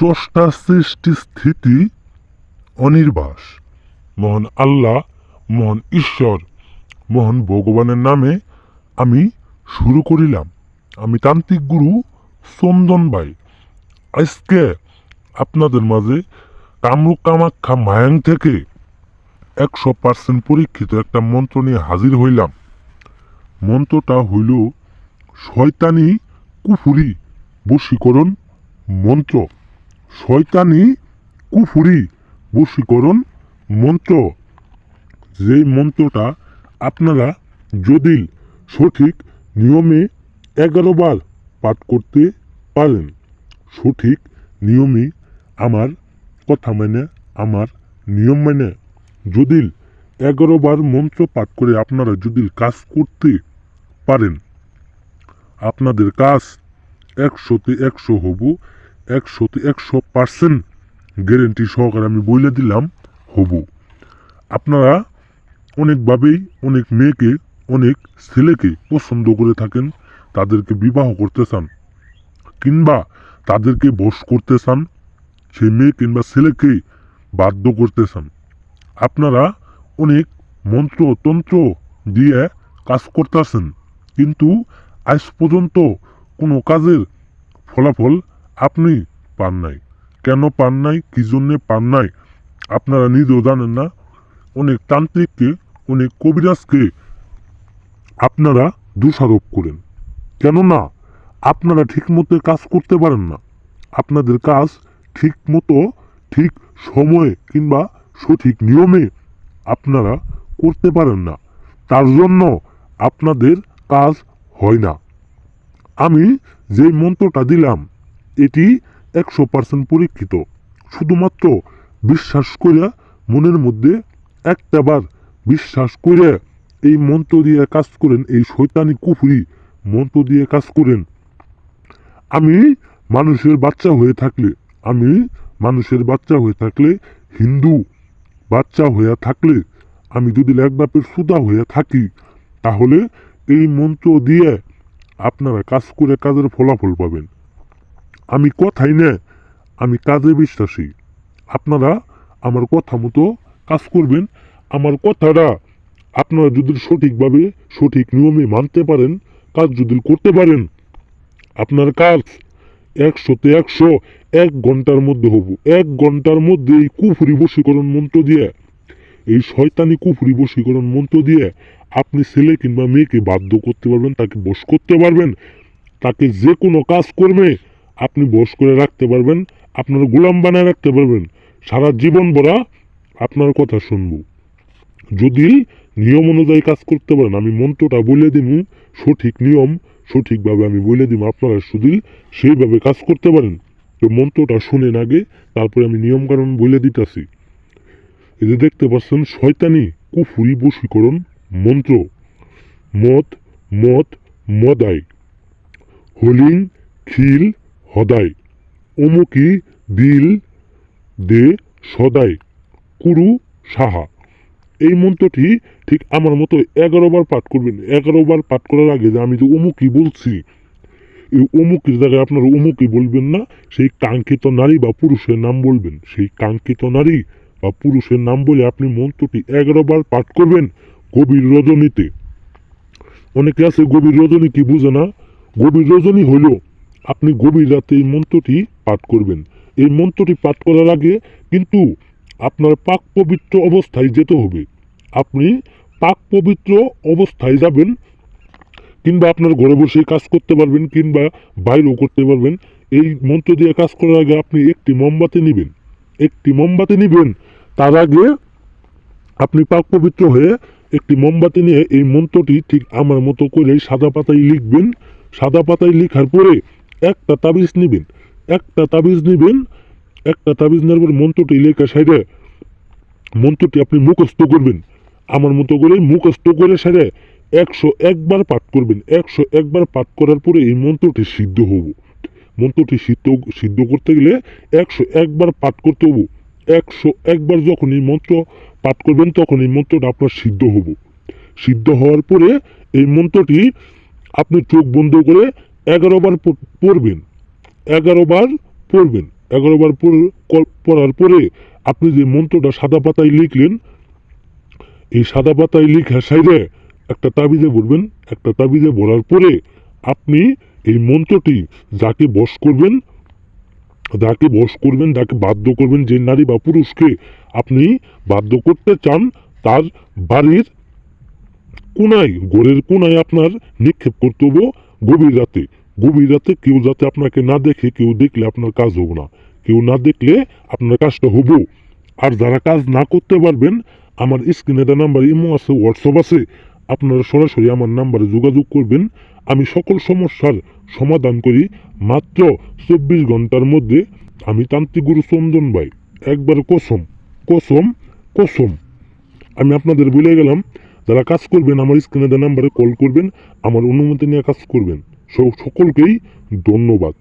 স্রষ্টা সৃষ্টি স্থিতি অনির্বাস। মহান আল্লাহ, মহান ঈশ্বর, মহান ভগবানের নামে আমি শুরু করিলাম। আমি তান্ত্রিক গুরু চন্দন ভাই আজকে আপনাদের মাঝে কামরূপ কামাখ্যা মায়াং থেকে একশো পার্সেন্ট পরীক্ষিত একটা মন্ত্র নিয়ে হাজির হইলাম। মন্ত্রটা হইল, শয়তানি কুফুরি বশীকরণ মন্ত্র। শয়তানি কুফুরি বশীকরণ মন্ত্র। যেই মন্ত্রটা আপনারা যদি সঠিক নিয়মে এগারো বার পাঠ করতে পারেন। সঠিক নিয়মে আমার কথা মেনে, আমার নিয়ম মেনে। যদি এগারো বার মন্ত্র পাঠ করে আপনারা যদি কাজ করতে পারেন। আপনাদের কাজ একশোতে একশো হব একশোতে একশো পার্সেন্ট গ্যারেন্টি সহকারে আমি বলে দিলাম, হব। আপনারা অনেকভাবেই অনেক মেয়েকে, অনেক ছেলেকে পছন্দ করে থাকেন, তাদেরকে বিবাহ করতে চান, কিংবা তাদেরকে বশ করতে চান, সেই মেয়ে কিংবা ছেলেকে বাধ্য করতে চান। আপনারা অনেক মন্ত্র তন্ত্র দিয়ে কাজ করতেছেন, কিন্তু আজ পর্যন্ত কোনো কাজের ফলাফল আপনি পান নাই। কেন পান নাই? কী জন্যে পান নাই? আপনারা নিজেও জানেন না। অনেক তান্ত্রিককে, অনেক কবিরাজকে আপনারা দোষারোপ করেন। কেননা আপনারা ঠিক মতো কাজ করতে পারেন না। আপনাদের কাজ ঠিক মতো ঠিক সময়ে কিংবা সঠিক নিয়মে আপনারা করতে পারেন না। তার জন্য আপনাদের কাজ হয় না। আমি যেই মন্ত্রটা দিলাম এটি একশো পার্সেন্ট পরীক্ষিত। শুধুমাত্র বিশ্বাস করে মনের মধ্যে একটাবার বিশ্বাস করে এই মন্ত্র দিয়ে কাজ করেন, এই শৈতানি কুফুরি মন্ত্র দিয়ে কাজ করেন। আমি মানুষের বাচ্চা হয়ে থাকলে, আমি মানুষের বাচ্চা হয়ে থাকলে, হিন্দু বাচ্চা হয়ে থাকলে, আমি যদি এক সুদা হয়ে থাকি, তাহলে এই মন্ত্র দিয়ে আপনারা কাজ করে কাজের ফলাফল পাবেন। আমি কথাই না আমি কাজে বিশ্বাসী। আপনারা আমার কথা মতো কাজ করবেন। আমার কথাটা আপনারা যদি সঠিকভাবে সঠিক নিয়মে মানতে পারেন, কাজ যদি করতে পারেন, আপনার কাজ একশোতে একশো, এক ঘণ্টার মধ্যে হব। এক ঘণ্টার মধ্যে এই কুফুরি বশীকরণ মন্ত্র দিয়ে, এই শয়তানি কুফুরি বশীকরণ মন্ত্র দিয়ে আপনি ছেলে কিংবা মেয়েকে বাধ্য করতে পারবেন, তাকে বশ করতে পারবেন। তাকে যে কোনো কাজ করবে আপনি বস করে রাখতে পারবেন, আপনার গোলাম বানায় রাখতে পারবেন। সারা জীবন ভরা আপনার কথা শুনব। যদি নিয়ম অনুযায়ী কাজ করতে পারেন, আমি মন্ত্রটা বলে দিব সঠিক নিয়ম, সঠিকভাবে আমি বলে দিব আপনারা শুধু সেইভাবে কাজ করতে পারেন। তো মন্ত্রটা শুনেন আগে, তারপরে আমি নিয়ম কারণ বলে দিতেছি। এই যে দেখতে পাচ্ছেন, শয়তানি কুফুরি বশীকরণ মন্ত্র। মদ মদ মদাই হলিং, খিল হদাই। অমুকি দিল দে সদাই, কুরু সাহা। এই মন্ত্রটি ঠিক আমার মতো এগারো বার পাঠ করবেন। এগারো বার পাঠ করার আগে যে আমি যে অমুকি বলছি, এই অমুকের জায়গায় আপনারা অমুকি বলবেন না, সেই কাঙ্ক্ষিত নারী বা পুরুষের নাম বলবেন। সেই কাঙ্ক্ষিত নারী বা পুরুষের নাম বলে আপনি মন্ত্রটি এগারো বার পাঠ করবেন গভীর রজনীতে। অনেকে আছে গভীর রজনী কি বুঝে না? গভীর রজনী হইল আপনি গভীর রাতে এই মন্ত্রটি পাঠ করবেন। এই মন্ত্রটি পাঠ করার আগে কিন্তু আপনার পাক পবিত্র অবস্থায় যেতে হবে। আপনি পাক পবিত্র অবস্থায় যাবেন, কিংবা আপনার ঘরে বসে কাজ করতে পারবেন, কিংবা বাইরেও করতে পারবেন। এই মন্ত্র দিয়ে কাজ করার আগে আপনি একটি মোমবাতি নেবেন। একটি মোমবাতি নেবেন, তার আগে আপনি পাক পবিত্র হয়ে একটি মোমবাতি নিয়ে এই মন্ত্রটি ঠিক আমার মতো করে সাদা পাতায় লিখবেন। সাদা পাতায় লেখার পরে একটা তাবিজ নেবেন, একটা তাবিজ নেবেন, একটা তাবিজ নেওয়ার পর মন্ত্রটি লেখা সাইডে, মন্ত্রটি আপনি মুখস্থ করবেন। আমার মতো করে মুখস্থ করে সাইডে একশো একবার পাঠ করবেন। একশো একবার পাঠ করার পরে এই মন্ত্রটি সিদ্ধ হব। মন্ত্রটি সিদ্ধ সিদ্ধ করতে গেলে একশো একবার পাঠ করতে হব। একশো একবার যখন এই মন্ত্র পাঠ করবেন, তখন এই মন্ত্রটা আপনার সিদ্ধ হব। সিদ্ধ হওয়ার পরে এই মন্ত্রটি আপনি চোখ বন্ধ করে এগারো বার পড়বেন। এগারো বার পড়বেন। এগারো বার পড়ার পরে আপনি যে মন্ত্রটা সাদা পাতায় লিখলেন, এই সাদা পাতায় লিখা সাইডে একটা তাবিজে ভরবেন একটা তাবিজে ভরার পরে আপনি এই মন্ত্রটি যাকে বশ করবেন, যাকে বশ করবেন, যাকে বাধ্য করবেন যে নারী বা পুরুষকে আপনি বাধ্য করতে চান, তার বাড়ির কোনায় গোড়ের কোনায় আপনার নিক্ষেপ করতে হব গভীর রাতে। গভীর রাতে কেউ যাতে আপনাকে না দেখে, কেউ দেখলে আপনার কাজ হব না। কেউ না দেখলে আপনার কাজটা হব। আর যারা কাজ না করতে পারবেন, আমার স্ক্রিনে দেওয়া নাম্বার ইমো আছে, হোয়াটসঅ্যাপ আছে। আপনারা সরাসরি আমার নাম্বারে যোগাযোগ করবেন। আমি সকল সমস্যার সমাধান করি মাত্র চব্বিশ ঘণ্টার মধ্যে। আমি তান্ত্রিক গুরু চন্দন ভাই, একবার কসম কসম কসম। আমি আপনাদের বলে গেলাম যারা কাজ করবেন, আমার স্ক্রিনে দেওয়া নাম্বারে কল করবেন, আমার অনুমতি নিয়ে কাজ করবেন। সকলকেই ধন্যবাদ।